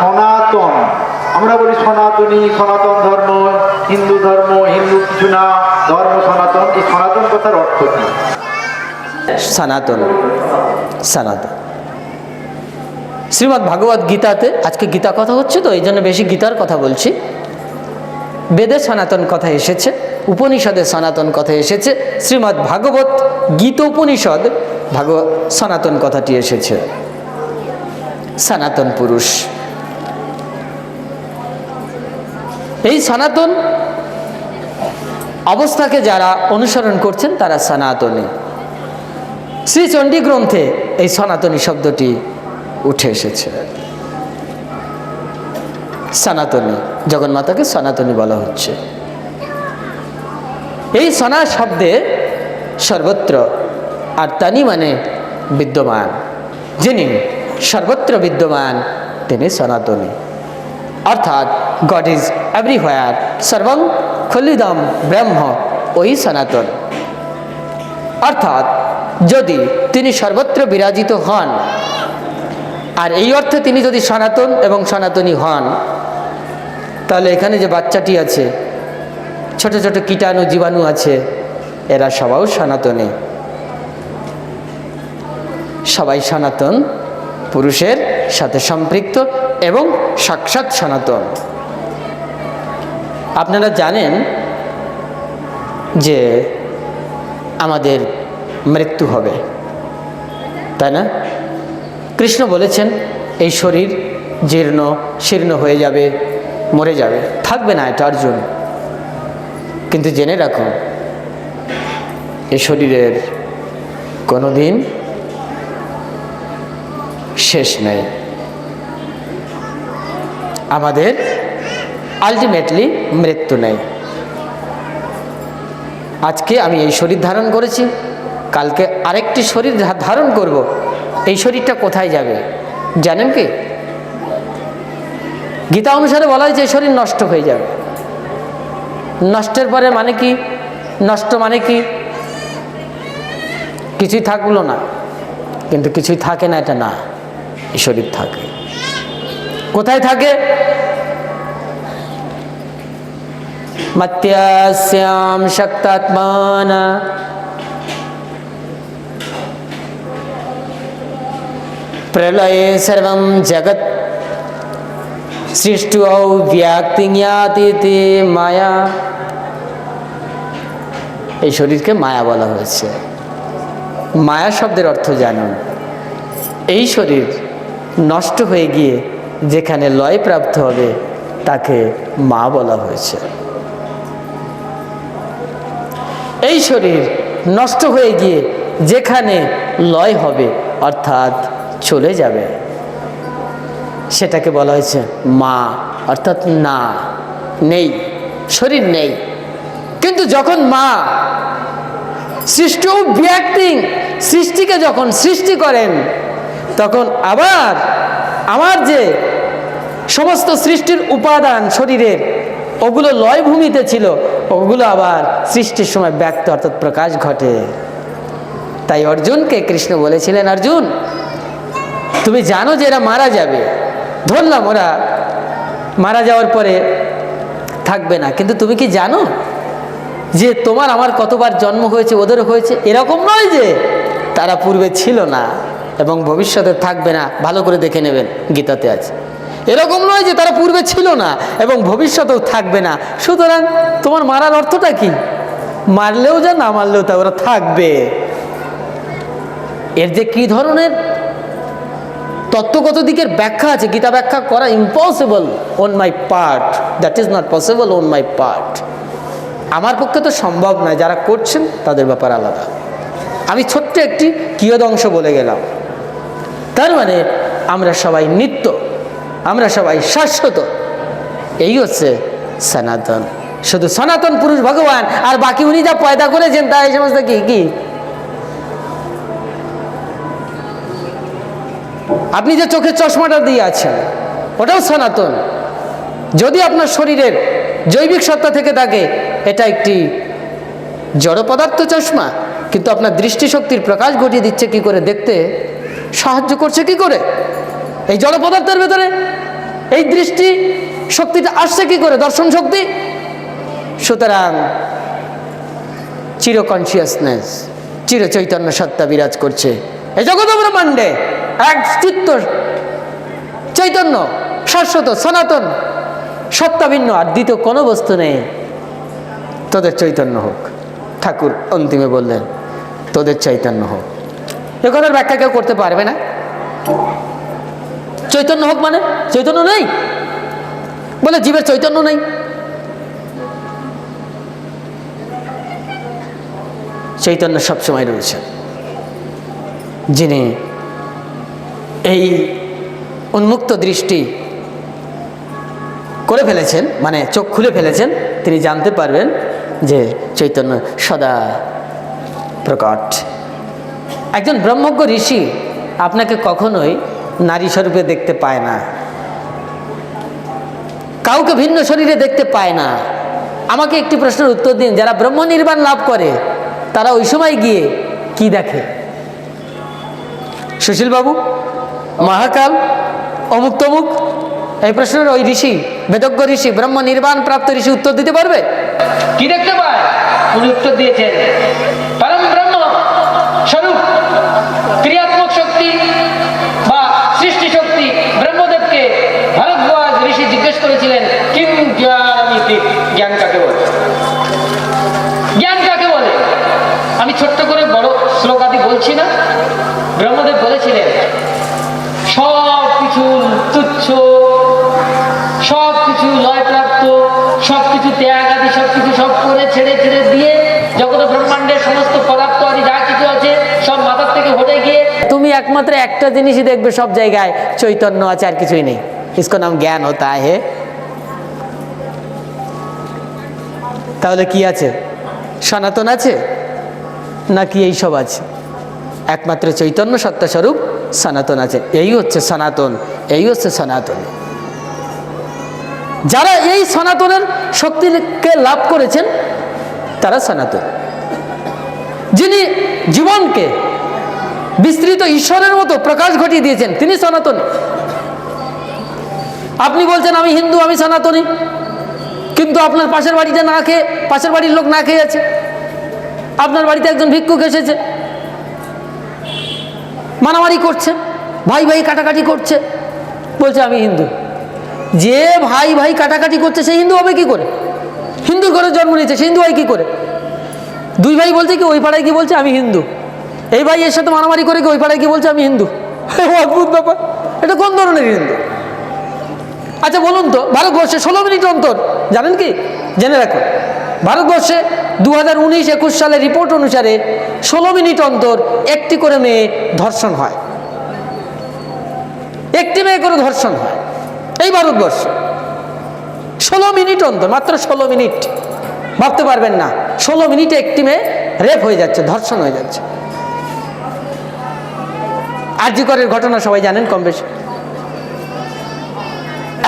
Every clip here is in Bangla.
সনাতন। আমরা বলি সনাতনী, সনাতন ধর্ম, হিন্দু ধর্ম, হিন্দু কিছু না, ধর্ম সনাতন। এই সনাতন কথার অর্থ কি? সনাতন। সনাতন। শ্রীমদ্ ভাগবত গীতাতে আজকে গীতা কথা হচ্ছে তো, এই জন্য বেশি গীতার কথা বলছি। বেদে সনাতন কথা এসেছে, উপনিষদে সনাতন কথা এসেছে, শ্রীমদ্ ভাগবত গীত উপনিষদ ভাগবত সনাতন কথাটি এসেছে। সনাতন পুরুষ। এই সনাতন অবস্থাকে যারা অনুসরণ করছেন, তারা সনাতনী। শ্রী চণ্ডী গ্রন্থে এই সনাতনী শব্দটি উঠে এসেছে। সনাতনী, জগন্মাতাকে সনাতনী বলা হচ্ছে। এই সনা শব্দে সর্বত্র, আর তানি মানে বিদ্যমান। যিনি সর্বত্র বিদ্যমান, তিনি সনাতনী। অর্থাৎ গড ইজ এভরিহোয়ার সর্বং খলিদম ব্রহ্ম, ওই সনাতন। অর্থাৎ যদি তিনি সর্বত্র বিরাজিত হন, আর এই অর্থে তিনি যদি সনাতন এবং সনাতনী হন, তাহলে এখানে যে বাচ্চাটি আছে, ছোট ছোট কীটাণু জীবাণু আছে, এরা সবাও সনাতনী। সবাই সনাতন পুরুষের সাথে সম্পৃক্ত এবং সাক্ষাৎ সনাতন। আপনারা জানেন যে আমাদের মৃত্যু হবে, তাই না? কৃষ্ণ বলেছেন, এই শরীর জীর্ণ, শীর্ণ হয়ে যাবে, মরে যাবে। থাকবে না এটা অর্জুন। কিন্তু জেনে রাখুন এই শরীরের কোনো দিন শেষ নেই। আমাদের আলটিমেটলি মৃত্যু নেই। আজকে আমি এই শরীর ধারণ করেছি, কালকে আরেকটি শরীর ধারণ করব। এই শরীরটা কোথায় যাবে? জানেন কি? গীতা অনুসারে বলা হয়েছে এই শরীর নষ্ট হয়ে যাবে। নষ্টের পরে মানে কি? নষ্ট মানে কি? কিছুই থাকল না। কিন্তু কিছুই থাকে না, এটা না। শরীর থাকে। কোথায় থাকে? মত্যাস্যাম শক্তাত্মানা। প্রলয়ে সর্বম জগৎ। সৃষ্টু ব্যাক্তিতে মায়া। এই শরীরকে মায়া বলা হয়েছে। মায়া শব্দের অর্থ জানুন। এই শরীর নষ্ট হয়ে গিয়ে যেখানে লয় প্রাপ্ত হবে, তাকে মা বলা হয়েছে। এই শরীর নষ্ট হয়ে গিয়ে যেখানে লয় হবে, অর্থাৎ চলে যাবে, সেটাকে বলা হয়েছে মা, অর্থাৎ না, নেই, শরীর নেই। কিন্তু যখন মা সৃষ্ট সৃষ্টিকে যখন সৃষ্টি করেন তখন আবার আমার যে সমস্ত সৃষ্টির উপাদান শরীরের, ওগুলো লয় ভূমিতে ছিল, ওগুলো আবার সৃষ্টির সময় ব্যক্ত, অর্থাৎ প্রকাশ ঘটে। তাই অর্জুনকে কৃষ্ণ বলেছিলেন, অর্জুন, তুমি জানো যে এরা মারা যাবে। ধরলাম ওরা মারা যাওয়ার পরে থাকবে না। কিন্তু তুমি কি জানো যে তোমার আমার কতবার জন্ম হয়েছে ওদেরও হয়েছে? এরকম নয় যে তারা পূর্বে ছিল না। এবং ভবিষ্যতে থাকবে না। ভালো করে দেখে নেবেন গীতাতে আছে। এরকম নয় যে তারা পূর্বে ছিল না এবং ভবিষ্যতেও থাকবে না। সুতরাং তোমার মারার অর্থটা কি? মারলেও যা, না মারলেও তা, ওরা থাকবে। এর যে কি ধরনের তত্ত্বগত দিকের ব্যাখ্যা আছে, গীতা ব্যাখ্যা করা impossible on my part that is not possible on my part আমার পক্ষে তো সম্ভব নয়, যারা করছেন তাদের ব্যাপার আলাদা। আমি ছোট্ট একটি কিয়দংশ বলে গেলাম। তার মানে আমরা সবাই নিত্য, আমরা সবাই শাশ্বত। এই হচ্ছে সনাতন। শুধু সনাতন পুরুষ ভগবান, আর বাকি উনি যা পয়দা করেছেন তা এই সমস্ত কি কি? আপনি যে চোখের চশমাটা দিয়ে আছেন, ওটাও সনাতন। যদি আপনার শরীরের জৈবিক সত্তা থেকে থাকে, এটা একটি জড় পদার্থ চশমা, কিন্তু আপনার দৃষ্টিশক্তির প্রকাশ ঘটিয়ে দিচ্ছে কি করে দেখতে? সাহায্য করছে কি করে? এই জড় পদার্থের ভেতরে এই দৃষ্টি শক্তিটা আসছে কি করে? দর্শন শক্তি? সুতরাং চির কনসিয়াসনেস চির চৈতন্য সত্তা বিরাজ করছে। এই জগৎ ব্রহ্মাণ্ডে এক চিত্ত চৈতন্য, শাশ্বত, সনাতন, সত্তা ভিন্ন, আর দ্বিতীয় কোনো বস্তু নেই। তোদের চৈতন্য হোক। ঠাকুর অন্তিমে বললেন, তোদের চৈতন্য হোক। এ কথার ব্যাখ্যা কেউ করতে পারবে না। চৈতন্য হোক মানে চৈতন্য নেই। বলে জীবের চৈতন্য নেই। চৈতন্য সবসময় রয়েছে। যিনি এই উন্মুক্ত দৃষ্টি করে ফেলেছেন মানে চোখ খুলে ফেলেছেন, তিনি জানতে পারবেন যে চৈতন্য সদা প্রকট। একজন ব্রহ্মজ্ঞ ঋষি আপনাকে কখনোই নারী স্বরূপে দেখতে পায় না। কাউকে ভিন্ন শরীরে দেখতে পায় না। আমাকে একটি প্রশ্নের উত্তর দিন, যারা ব্রহ্ম নির্বাণ লাভ করে, তারা ওই সময় গিয়ে কি দেখে? সুশীলবাবু, মহাকাল, অমুক তমুক, এই প্রশ্নের ওই ঋষি, বেদজ্ঞ ঋষি, ব্রহ্ম নির্বাণ প্রাপ্ত ঋষি উত্তর দিতে পারবে? কি দেখতে পায়? উনি উত্তর দিয়েছেন। স্বরূপ, ক্রিয়াত্মক শক্তি বা সৃষ্টি শক্তি ব্রহ্মদেবকে ভরদ্বাজ ঋষি জিজ্ঞেস করেছিলেন কিম জ্ঞানীতি জ্ঞান কাকে বলে? জ্ঞান কাকে বলে? আমি ছোট্ট করে বড় শ্লোকাদি বলছি না। ব্রহ্মদেব বলেছিলেন সব কিছু তুচ্ছ সব কিছু লয়প্রাপ্ত সব কিছু ত্যাগ আদি সব কিছু সব করে ছেড়ে ছেড়ে দিয়ে জগৎ ব্রহ্মাণ্ডের সমস্ত পদার্থ আদি যা কিছু আছে সব মাথার থেকে হটে গিয়ে তুমি একমাত্র একটা জিনিসই দেখবে সব জায়গায়, চৈতন্য আছে আর কিছুই নেই। ইসকো নাম জ্ঞান হতা হে। তাহলে কি আছে? সনাতন আছে? নাকি এই সব আছে? একমাত্র চৈতন্য সত্তা স্বরূপ সনাতন আছে। এই হচ্ছে সনাতন, এই হচ্ছে সনাতন। যারা এই সনাতনের শক্তিকে লাভ করেছেন তারা সনাতন যিনি জীবনকে বিস্তৃত ঈশ্বরের মতো প্রকাশ ঘটিয়ে দিয়েছেন, তিনি সনাতনী। আপনি বলছেন, আমি হিন্দু, আমি সনাতনী। কিন্তু আপনার পাশের বাড়িতে না খেয়ে, পাশের বাড়ির লোক না খেয়ে আছে। আপনার বাড়িতে একজন ভিক্ষুক এসেছে। মারামারি করছে, ভাই ভাই কাটাকাটি করছে। বলছে, আমি হিন্দু। যে ভাই ভাই কাটাকাটি করছে, সে হিন্দু হবে কি করে? হিন্দু ঘরে জন্ম নিয়েছে সে হিন্দু হয় কী করে? দুই ভাই বলছে কি ওই পাড়ায় কি বলছে আমি হিন্দু। এই ভাই এর সাথে মারামারি করে কি ওই পাড়ায় কি বলছে আমি হিন্দু? অদ্ভুত ব্যাপার। এটা কোন ধরনের হিন্দু? আচ্ছা বলুন তো ভারতবর্ষে ষোলো মিনিট অন্তর জানেন কি? জেনে রাখুন। ভারতবর্ষে দু হাজার উনিশ একুশ সালের রিপোর্ট অনুসারে ষোলো মিনিট অন্তর একটি করে মেয়ে ধর্ষণ হয়। একটি মেয়ে করে ধর্ষণ হয়। এই ভারতবর্ষে। ষোলো মিনিট অন্তর, মাত্র ষোলো মিনিট। ভাবতে পারবেন না, ষোলো মিনিটে একটি মেয়ে রেপ হয়ে যাচ্ছে, ধর্ষণ হয়ে যাচ্ছে। আরজিকরের ঘটনা সবাই জানেন কম বেশি।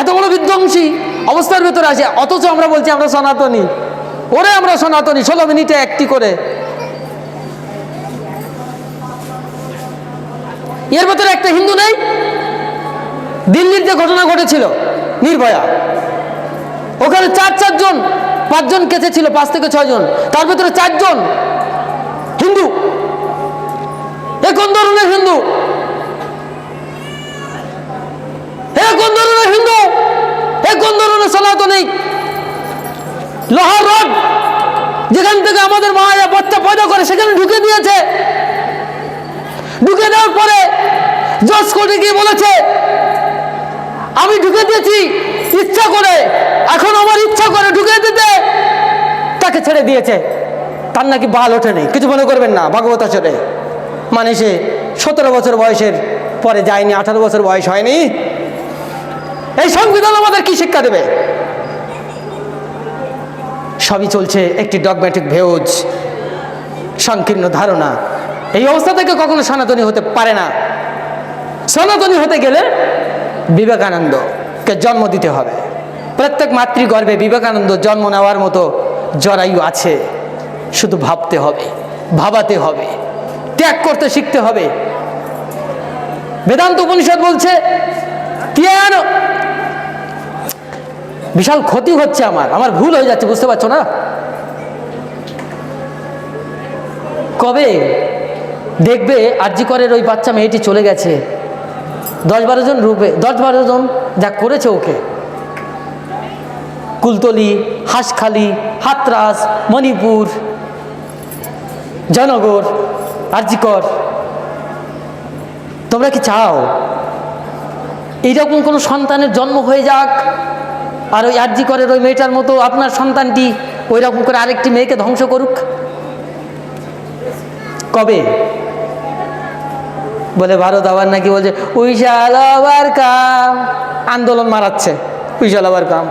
এত বড় বিধ্বংসী অবস্থার ভেতরে আছে, অথচ আমরা বলছি আমরা সনাতনী। ওরে আমরা সনাতনী, ষোলো মিনিটে একটি করে। এর ভেতরে একটা হিন্দু নেই, দিল্লির যে ঘটনা ঘটেছিল, নির্ভয়া। ওখানে চার চারজন, পাঁচজন কেসে ছিল, পাঁচ থেকে ছয়জন। তার ভেতরে চারজন হিন্দু। এ কোন ধরনের হিন্দু? এ কোন ধরনের হিন্দু? এ কোন ধরনের সনাতনী? লোহার রড যেখান থেকে আমাদের মায়েরা বাচ্চা পয়দা করে, সেখানে ঢুকে দিয়েছে। ঢুকে দেওয়ার পরে জজ কোর্টে গিয়ে বলেছে, আমি ঢুকে দিয়েছি ইচ্ছা করে এখন আমার ইচ্ছা করে ঢুকে দিতে তাকে ছেড়ে দিয়েছে, তার নাকি বাল ওঠেনি কিছু মনে করবেন না, ভাগবত আচরে মানে সে সতেরো বছর বয়সের, পরে যায়নি, আঠারো বছর বয়স হয়নি। এই সংবিধান আমাদের কি শিক্ষা দেবে? সবই চলছে একটি ডগম্যাটিক ভেউজ, সংকীর্ণ ধারণা। এই অবস্থা থেকে কখনো সনাতনী হতে পারে না। সনাতনী হতে গেলে বিবেকানন্দকে জন্ম দিতে হবে। প্রত্যেক মাতৃগর্ভে বিবেকানন্দ জন্ম নেওয়ার মতো জরায়ু আছে, শুধু ভাবতে হবে, ভাবাতে হবে, ত্যাগ করতে শিখতে হবে। বেদান্ত উপনিষদ বলছে বিশাল ক্ষতি হচ্ছে আমার আমার ভুল হয়ে যাচ্ছে, বুঝতে পারছ না? কবে দেখবে আরজি করের ওই বাচ্চা মেয়েটি চলে গেছে? দশ বারো জন রূপে দশ বারো জন যা করেছে ওকে। কুলতলি, হাঁসখালি, হাতরাস, মণিপুর, জয়নগর, আরজিকর। তোমরা কি চাও? এইরকম কোনো সন্তানের জন্ম হয়ে যাক, আর ওই আরজি করের ওই মেয়েটার মতো আপনার সন্তানটি ওই রকম করে আরেকটি মেয়েকে ধ্বংস করুক? কবে? বলে ভারত আবার নাকি বলছে, উইশাল আবার কাম। আন্দোলন মারাচ্ছে, উইশাল আবার কাম।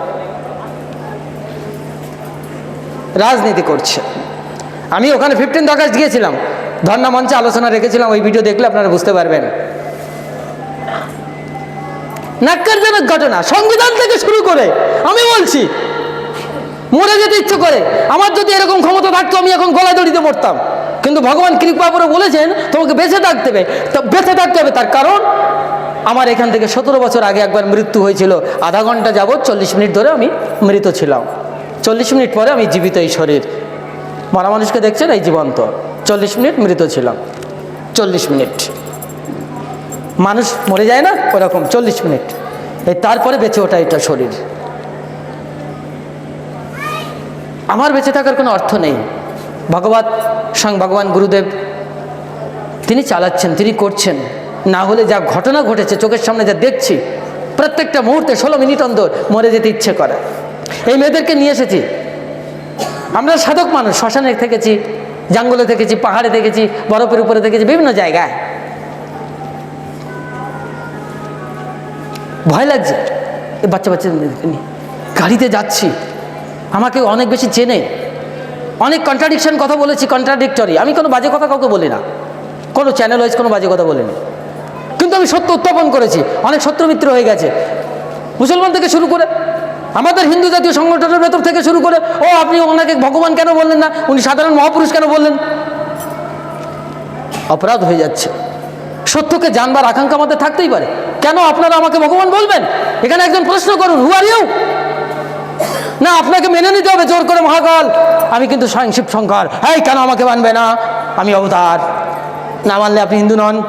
রাজনীতি করছে। আমি ওখানে ফিফটিন আগস্ট গিয়েছিলাম। ধর্ণা মঞ্চে আলোচনা রেখেছিলাম, ওই ভিডিও দেখলে আপনারা বুঝতে পারবেন। নাক্কারজনক ঘটনা, সংবিধান থেকে শুরু করে, আমি বলছি, মরে যেতে ইচ্ছে করে, আমার যদি এরকম ক্ষমতা থাকতো, আমি এখন গলায় দড়িতে মরতাম কিন্তু ভগবান কৃপা করে বলেছেন, তোমাকে বেঁচে থাকতে হবে, তো বেঁচে থাকতে হবে, তার কারণ, আমার এখান থেকে সতেরো বছর আগে একবার মৃত্যু হয়েছিল, আধা ঘণ্টা যাবৎ চল্লিশ মিনিট ধরে আমি মৃত ছিলাম। চল্লিশ মিনিট পরে আমি জীবিত এই শরীর। মরা মানুষকে দেখছেন, এই জীবন্ত। চল্লিশ মিনিট মৃত ছিলাম। চল্লিশ মিনিট। মানুষ মরে যায় না? ওরকম, চল্লিশ মিনিট। এই তারপরে বেঁচে ওঠা এটা শরীর। আমার বেঁচে থাকার কোনো অর্থ নেই। ভগবত স্বয়ং ভগবান গুরুদেব, তিনি চালাচ্ছেন, তিনি করছেন। না হলে যা ঘটনা ঘটেছে, চোখের সামনে যা দেখছি, প্রত্যেকটা মুহূর্তে ষোলো মিনিট অন্তর মরে যেতে ইচ্ছে করে। এই মেয়েদেরকে নিয়ে এসেছি। আমরা সাধক মানুষ, শ্মশানে থেকেছি, জঙ্গলে থেকেছি, পাহাড়ে থেকেছি, বরফের উপরে থেকেছি, বিভিন্ন জায়গায়। ভয় লাগছে এই বাচ্চা বাচ্চাদেরকে নিয়ে। গাড়িতে যাচ্ছি। আমাকে অনেক বেশি চেনে। অনেক কন্ট্রাডিকশন কথা বলেছি কন্ট্রাডিক্টরি আমি কোনো বাজে কথা কাউকে বলি না। কোনো চ্যানেল ওয়াইজ কোনো বাজে কথা বলিনি। কিন্তু আমি সত্য উত্থাপন করেছি। অনেক শত্রু মিত্র হয়ে গেছে। মুসলমান থেকে শুরু করে আমাদের হিন্দু জাতীয় সংগঠনের ভেতর থেকে শুরু করে, ও আপনি ওনাকে ভগবান কেন বললেন না? উনি সাধারণ মহাপুরুষ কেন বললেন? অপরাধ হয়ে যাচ্ছে। সত্যকে জানবার আকাঙ্ক্ষা আমাদের থাকতেই পারে। কেন আপনারা আমাকে ভগবান বলবেন? এখানে একজন প্রশ্ন করুন হু আর ইউ না, আপনাকে মেনে নিতে হবে, জোর করে, মহাকাল, আমি কিন্তু স্বয়ং শিব শঙ্কর এই, কেন আমাকে মানবে না? আমি অবতার। না মানলে আপনি হিন্দু নন।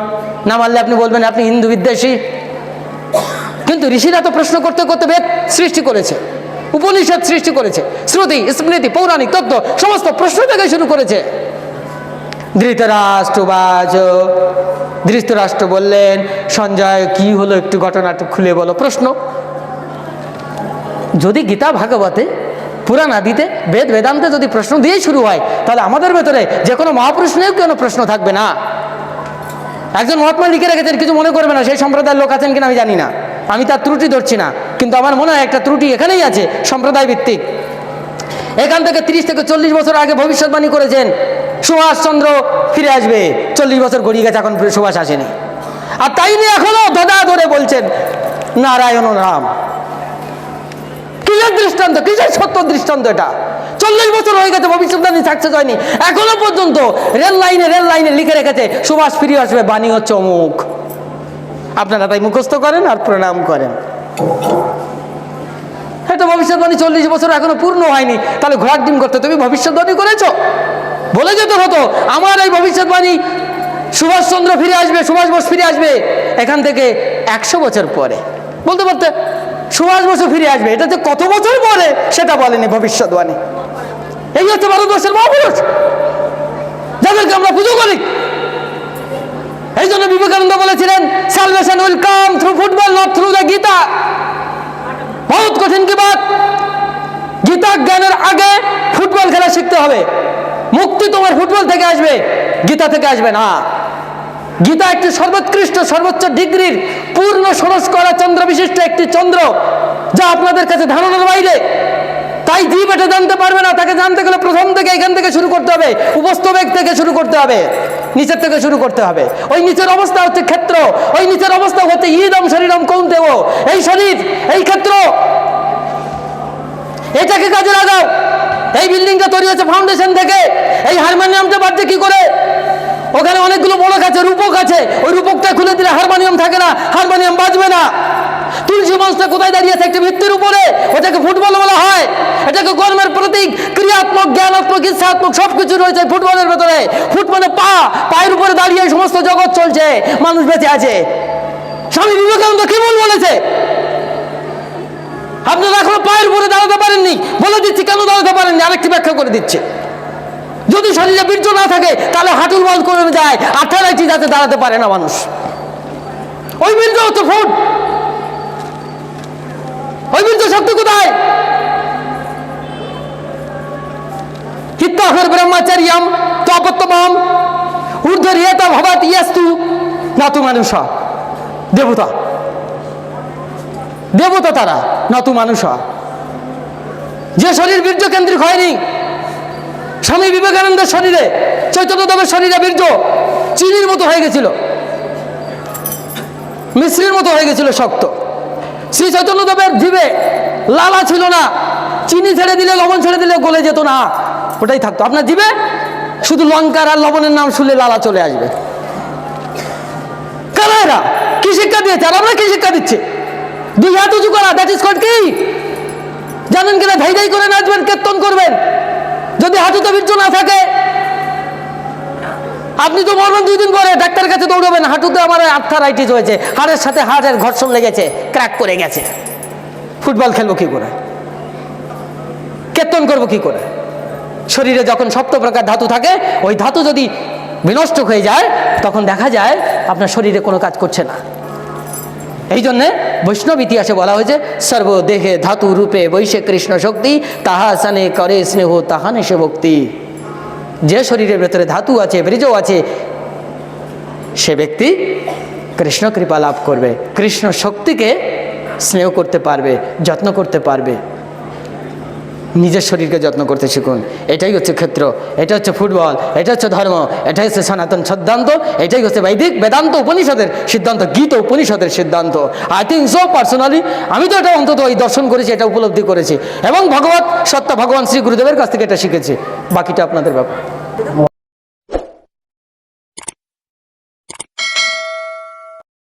না মানলে আপনি বলবেন আপনি হিন্দু বিদ্বেষী। কিন্তু ঋষিরা তো প্রশ্ন করতে করতে বেদ সৃষ্টি করেছে, উপনিষদ সৃষ্টি করেছে, শ্রুতি, স্মৃতি, পৌরাণিক, তত্ত্ব, সমস্ত প্রশ্ন থেকে শুরু করেছে। ধৃতরাষ্ট্রবাজ ধৃতরাষ্ট্র বললেন, সঞ্জয়, কি হলো একটু ঘটনা একটু খুলে বলো প্রশ্ন। যদি গীতা ভাগবতে, পুরাণ আদিতে, বেদ বেদান্তে যদি প্রশ্ন দিয়েই শুরু হয়, তাহলে আমাদের ভেতরে যে কোনো মহাপুরুষ নিয়েও কোনো প্রশ্ন থাকবে না। একজন মহাত্মা লিখে রেখেছেন, কিছু মনে করবে না, সেই সম্প্রদায়ের লোক আছেন কিনা আমি জানি না। আমি তার ত্রুটি ধরছি না, কিন্তু আমার মনে হয় একটা ত্রুটি এখানেই আছে, সম্প্রদায় ভিত্তিক। এখান থেকে তিরিশ থেকে চল্লিশ বছর আগে ভবিষ্যৎবাণী করেছেন সুভাষচন্দ্র ফিরে আসবে। চল্লিশ বছর গড়িয়ে গেছে, এখন সুভাষ আসেনি। আর তাই নিয়ে এখনও দাদা ধরে বলছেন, নারায়ণ রাম। কিসের দৃষ্টান্ত? কিসের সত্য দৃষ্টান্ত এটা? চল্লিশ বছর হয়ে গেছে, ভবিষ্যৎবাণী সাকসেস হয়নি। এখনও পর্যন্ত রেল লাইনে রেল লাইনে লিখে রেখেছে, সুভাষ ফিরে আসবে, বাণী হচ্ছে অমুক। আপনারা তাই মুখস্থ করেন আর প্রণাম করেন। এটা ভবিষ্যৎবাণী চল্লিশ বছর এখনও পূর্ণ হয়নি, তাহলে ঘোড়ার ডিম করতে তুমি ভবিষ্যৎবাণী করেছ? বলে যেতে হতো, আমার এই ভবিষ্যৎবাণী সুভাষচন্দ্র ফিরে আসবে, সুভাষ বোস ফিরে আসবে এখান থেকে একশো বছর পরে। বলতে পারতে, সুভাষ বসু ফিরে আসবে, এটা যে কত বছর পরে সেটা বলেনি ভবিষ্যৎবাণী এই হচ্ছে ভারতবর্ষের মহাপুরুষ, যাদেরকে আমরা পুজো করি। এই জন্য বিবেকানন্দ বলেছিলেন, salvation will come through football, not through the Gita. বহুত কঠিন কি বাত? গীতা জ্ঞানের আগে ফুটবল খেলা শিখতে হবে। মুক্তি তোমার ফুটবল থেকে আসবে, গীতা থেকে আসবে না। গীতা একটি সর্বোৎকৃষ্ট, সর্বোচ্চ ডিগ্রির পূর্ণ ষোড়শ করা চন্দ্র বিশিষ্ট একটি চন্দ্র, যা আপনাদের কাছে ধারণার বাইরে। তাই জীব এটা জানতে পারবে না, তাকে জানতে গেলে প্রথম থেকে এখান থেকে শুরু করতে হবে উপস্থবেগ থেকে শুরু করতে হবে। নিচের থেকে শুরু করতে হবে। ওই নিচের অবস্থা হচ্ছে ক্ষেত্র। ওই নিচের অবস্থা হচ্ছে ইদম শরীরম কৌন্তেব এই শরীর, এই ক্ষেত্র। এটাকে কাজে লাগাও। এই বিল্ডিংটা তৈরি হচ্ছে ফাউন্ডেশন থেকে। এই হারমোনিয়ামটা বাড়ছে কি করে? ওখানে অনেকগুলো মোড়ক আছে, রূপক আছে। ওই রূপকটা খুলে দিলে হারমোনিয়াম থাকে না। হারমোনিয়াম বাজবে না। তুলসী মঞ্চটা কোথায় দাঁড়িয়েছে একটি ভিত্তির উপরে। ওটাকে ফুটবল বলা হয়। এটাকে কর্মের প্রতীক, ক্রিয়াত্মক, জ্ঞানাত্মক, ইচ্ছাত্মক, সবকিছু রয়েছে ফুটবলের ভেতরে। ফুট মানে পা, পায়ের উপরে দাঁড়িয়ে সমস্ত জগৎ চলছে। মানুষ বেঁচে আছে। স্বামী বিবেকানন্দ কি বল বলেছে? আপনারা এখনও পায়ের উপরে দাঁড়াতে পারেননি। বলে দিচ্ছি, কেন দাঁড়াতে পারেননি? আরেকটি ব্যাখ্যা করে দিচ্ছে। যদি শরীরে বীর্য না থাকে, তাহলে হাঁটুর বল করে যায়। আঠারাইটি যাতে দাঁড়াতে পারে না মানুষ। ওই বীর্য হচ্ছে ফুট। ওই শক্তি কোথায়? হিত্তাহর ব্রহ্মচর্যম তপত্তমাম ঊর্ধ্বরিয়তা ভবাত ইয়াস্তু। না তু মানুষ, দেবতা। দেবতা তারা, না তু মানুষ। যে শরীর বীর্য কেন্দ্রিক হয়নি, স্বামী বিবেকানন্দের শরীরে চৈতন্যদেবের শরীরে বীর্য চিনির মতো হয়ে গেছিল, মিশ্রির মতো হয়ে গেছিল শক্ত। শ্রী চৈতন্যদেবের জীবে লালা ছিল না। চিনি ছেড়ে দিলে, লবণ ছেড়ে দিলে গলে যেত না। ওটাই থাকতো। আপনার জীবে শুধু লঙ্কার আর লবণের নাম শুনলে লালা চলে আসবে। কারা এরা? কি শিক্ষা দিয়েছে? আর আমরা কি শিক্ষা দিচ্ছি? দুই হাত উঁচু করা দ্যাট ইজ কট কি? জানেন কিনা? ধাই ধাই করে নাচবেন, কীর্তন করবেন। যদি হাঁটুতে বীর্য না থাকে আপনি তো মরবেন দুই দিন পরে, ডাক্তারের কাছে দৌড়বেন, হাঁটুতে আমার আর্থারাইটিস হয়েছে, হাড়ের সাথে হাড়ের ঘর্ষণ লেগেছে, ক্র্যাক করে গেছে। ফুটবল খেলব কি করে? কীর্তন করব কি করে? শরীরে যখন সপ্ত প্রকার ধাতু থাকে, ওই ধাতু যদি বিনষ্ট হয়ে যায়, তখন দেখা যায় আপনার শরীরে কোনো কাজ করছে না। এই জন্যে বৈষ্ণব ইতিহাসে বলা হয়েছে সর্বদেহে ধাতু রূপে বৈশে কৃষ্ণ শক্তি, তাহা সানে করে স্নেহ তাহানে সে ভক্তি। যে শরীরের ভেতরে ধাতু আছে, বীর্য আছে, সে ব্যক্তি কৃষ্ণ কৃপা লাভ করবে। কৃষ্ণ শক্তিকে স্নেহ করতে পারবে, যত্ন করতে পারবে। নিজের শরীরকে যত্ন করতে শিখুন। এটাই হচ্ছে ক্ষেত্র, এটা হচ্ছে ফুটবল, এটা হচ্ছে ধর্ম, এটাই হচ্ছে সনাতন সিদ্ধান্ত, এটাই হচ্ছে বৈদিক বেদান্ত উপনিষদের সিদ্ধান্ত, গীত উপনিষদের সিদ্ধান্ত। আই থিঙ্ক সো পার্সোনালি আমি তো এটা অন্তত এই দর্শন করেছি, এটা উপলব্ধি করেছি। এবং ভগবত সত্য, ভগবান শ্রী গুরুদেবের কাছ থেকে এটা শিখেছি। বাকিটা আপনাদের ব্যাপার।